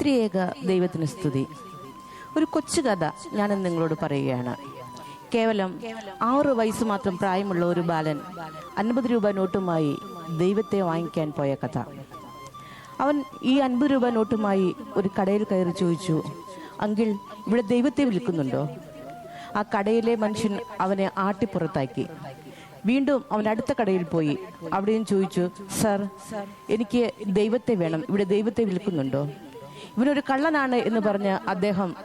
ത്രിയേക ദൈവത്തിന് സ്തുതി. ഒരു കൊച്ചു കഥ ഞാനിന്ന് നിങ്ങളോട് പറയുകയാണ്. കേവലം ആറ് വയസ്സ് മാത്രം പ്രായമുള്ള ഒരു ബാലൻ അൻപത് രൂപ നോട്ടുമായി ദൈവത്തെ വാങ്ങിക്കാൻ പോയ കഥ. അവൻ ഈ അൻപത് രൂപ നോട്ടുമായി ഒരു കടയിൽ കയറി ചോദിച്ചു അങ്കിൾ ഇവിടെ ദൈവത്തെ വിൽക്കുന്നുണ്ടോ? ആ കടയിലെ മനുഷ്യൻ അവനെ ആട്ടിപ്പുറത്താക്കി. വീണ്ടും അവൻ അടുത്ത കടയിൽ പോയി. അവിടെയും ചോദിച്ചു സർ എനിക്ക് ദൈവത്തെ വേണം. ഇവിടെ ദൈവത്തെ വിൽക്കുന്നുണ്ടോ? ഇവനൊരു കള്ളനാണ് എന്ന് പറഞ്ഞ് അദ്ദേഹം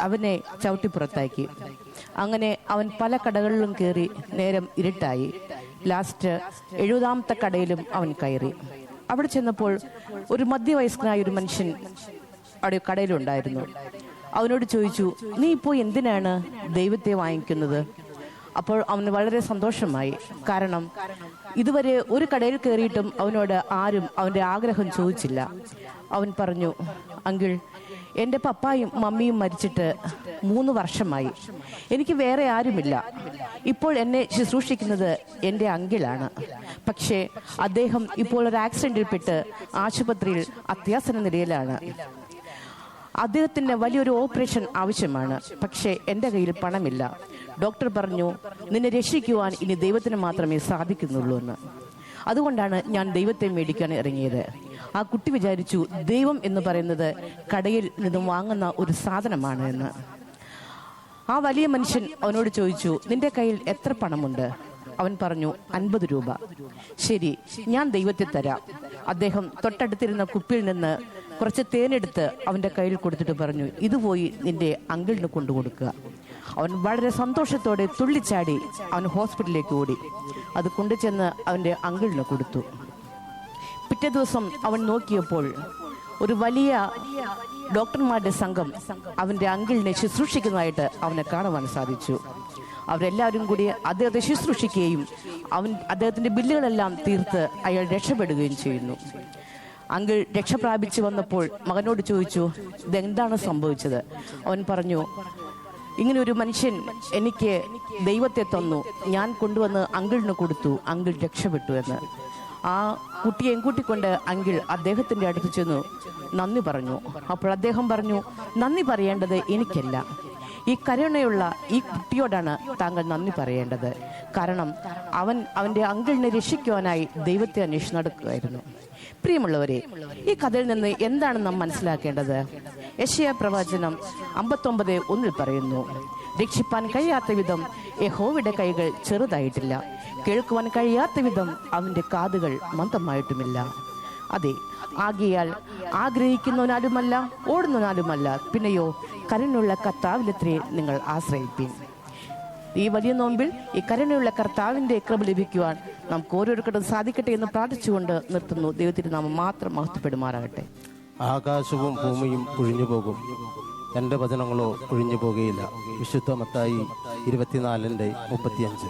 അവനെ ചവിട്ടിപ്പുറത്താക്കി അങ്ങനെ അവൻ പല കടകളിലും കയറി നേരം ഇരുട്ടായി. ലാസ്റ്റ് എഴുപതാമത്തെ കടയിലും അവൻ കയറി. അവിടെ ചെന്നപ്പോൾ ഒരു മധ്യവയസ്കനായ ഒരു മനുഷ്യൻ അവിടെ കടയിലുണ്ടായിരുന്നു. അവനോട് ചോദിച്ചു നീ ഇപ്പോൾ എന്തിനാണ് ദൈവത്തെ വാങ്ങിക്കുന്നത്? അപ്പോൾ അവന് വളരെ സന്തോഷമായി. കാരണം ഇതുവരെ ഒരു കടയിൽ കയറിയിട്ടും അവനോട് ആരും അവന്റെ ആഗ്രഹം ചോദിച്ചില്ല. അവൻ പറഞ്ഞു അങ്കിൾ എന്റെ പപ്പായും മമ്മിയും മരിച്ചിട്ട് മൂന്ന് വർഷമായി. എനിക്ക് വേറെ ആരുമില്ല. ഇപ്പോൾ എന്നെ ശുശ്രൂഷിക്കുന്നത് എന്റെ അങ്കിളാണ്. പക്ഷേ അദ്ദേഹം ഇപ്പോൾ ഒരു ആക്സിഡന്റിൽപ്പെട്ട് ആശുപത്രിയിൽ അത്യാസന നിലയിലാണ്. അദ്ദേഹത്തിന് വലിയൊരു ഓപ്പറേഷൻ ആവശ്യമാണ്. പക്ഷേ എന്റെ കയ്യിൽ പണമില്ല. ഡോക്ടർ പറഞ്ഞു നിന്നെ രക്ഷിക്കുവാൻ ഇനി ദൈവത്തിന് മാത്രമേ സാധിക്കുന്നുള്ളൂ എന്ന്. അതുകൊണ്ടാണ് ഞാൻ ദൈവത്തെ മേടിക്കാൻ ഇറങ്ങിയത്. ആ കുട്ടി വിചാരിച്ചു ദൈവം എന്ന് പറയുന്നത് കടയിൽ നിന്നും വാങ്ങുന്ന ഒരു സാധനമാണ് എന്ന്. ആ വലിയ മനുഷ്യൻ അവനോട് ചോദിച്ചു നിന്റെ കയ്യിൽ എത്ര പണമുണ്ട്? അവൻ പറഞ്ഞു അൻപത് രൂപ. ശരി ഞാൻ ദൈവത്തെ തരാം. അദ്ദേഹം തൊട്ടടുത്തിരുന്ന കുപ്പിയിൽ നിന്ന് കുറച്ച് തേനെടുത്ത് അവന്റെ കയ്യിൽ കൊടുത്തിട്ട് പറഞ്ഞു ഇത് പോയി നിന്റെ അങ്കിളിന് കൊണ്ടു കൊടുക്കുക. അവൻ വളരെ സന്തോഷത്തോടെ തുള്ളിച്ചാടി അവൻ ഹോസ്പിറ്റലിലേക്ക് ഓടി. അത് കൊണ്ടുചെന്ന് അവന്റെ അങ്കിളിന് കൊടുത്തു. പിറ്റേ ദിവസം അവൻ നോക്കിയപ്പോൾ ഒരു വലിയ ഡോക്ടർമാരുടെ സംഘം അവന്റെ അങ്കിളിനെ ശുശ്രൂഷിക്കുന്നതായിട്ട് അവനെ കാണുവാൻ സാധിച്ചു. അവരെല്ലാവരും കൂടി അദ്ദേഹത്തെ ശുശ്രൂഷിക്കുകയും അവൻ അദ്ദേഹത്തിന്റെ ബില്ലുകളെല്ലാം തീർത്ത് അയാൾ രക്ഷപ്പെടുകയും ചെയ്യുന്നു. അങ്കിൾ രക്ഷ പ്രാപിച്ചു വന്നപ്പോൾ മകനോട് ചോദിച്ചു ഇതെന്താണ് സംഭവിച്ചത്? അവൻ പറഞ്ഞു ഇങ്ങനെ ഒരു മനുഷ്യൻ എനിക്ക് ദൈവത്തെ തന്നു. ഞാൻ കൊണ്ടുവന്ന് അങ്കിളിന് കൊടുത്തു. അങ്കിൾ രക്ഷപ്പെട്ടു എന്ന്. ആ കുട്ടിയെയും കൂട്ടിക്കൊണ്ട് അങ്കിൾ അദ്ദേഹത്തിന്റെ അടുത്ത് ചെന്നു. നന്ദി പറഞ്ഞു. അപ്പോൾ അദ്ദേഹം പറഞ്ഞു നന്ദി പറയേണ്ടത് എനിക്കല്ല. ഈ കരുണയുള്ള ഈ കുട്ടിയോടാണ് താങ്കൾ നന്ദി പറയേണ്ടത്. കാരണം അവൻ അവന്റെ അങ്കിളിനെ രക്ഷിക്കുവാനായി ദൈവത്തെ അന്വേഷിച്ച് നടക്കുകയായിരുന്നു പ്രിയമുള്ളവരെ ഈ കഥയിൽ നിന്ന് എന്താണ് നാം മനസ്സിലാക്കേണ്ടത്? യശയ പ്രവചനം അമ്പത്തൊമ്പത് ഒന്നിൽ പറയുന്നു രക്ഷിപ്പാൻ കഴിയാത്ത വിധം യഹോവയുടെ കൈകൾ ചെറുതായിട്ടില്ല. കേൾക്കുവാൻ കഴിയാത്ത വിധം അവന്റെ കാതുകൾ മന്ദമായിട്ടുമില്ല. അതെ ആകിയാൽ ആഗ്രഹിക്കുന്നവനാലുമല്ല ഓടുന്നവനാലുമല്ല. പിന്നെയോ കരുണുള്ള കർത്താവിലെത്രയെ നിങ്ങൾ ആശ്രയിപ്പിൻ. ഈ വലിയ നോമ്പിൽ ഈ കരുണയുള്ള കർത്താവിന്റെ കൃപ ലഭിക്കുവാൻ നമുക്ക് ഓരോരുത്തർക്കും സാധിക്കട്ടെ എന്ന് പ്രാർത്ഥിച്ചുകൊണ്ട് നിർത്തുന്നു. ദൈവത്തിന് നാമം മാത്രം മഹത്വപ്പെടുമാറാകട്ടെ. ആകാശവും ഭൂമിയും ഒഴിഞ്ഞു പോകും എന്റെ വചനങ്ങളോ ഒഴിഞ്ഞു പോകുകയില്ല വിശുദ്ധ മത്തായി ഇരുപത്തിനാലിന്റെ മുപ്പത്തിയഞ്ച്.